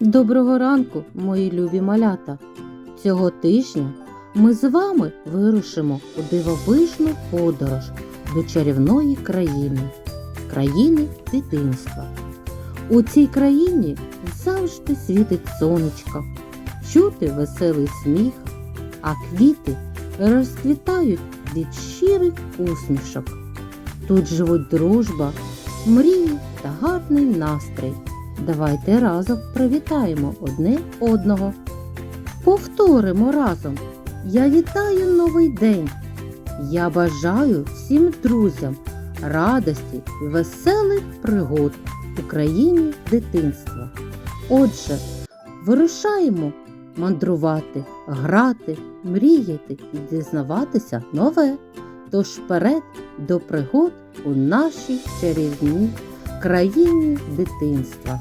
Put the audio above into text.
Доброго ранку, мої любі малята! Цього тижня ми з вами вирушимо у дивовижну подорож до чарівної країни, країни дитинства. У цій країні завжди світить сонечко, чути веселий сміх, а квіти розквітають від щирих усмішок. Тут живуть дружба, мрії та гарний настрій. Давайте разом привітаємо одне одного. Повторимо разом. Я вітаю новий день. Я бажаю всім друзям радості веселих пригод Україні дитинства. Отже, вирушаємо мандрувати, грати, мріяти і дізнаватися нове. Тож вперед до пригод у нашій чарівній країні дитинства.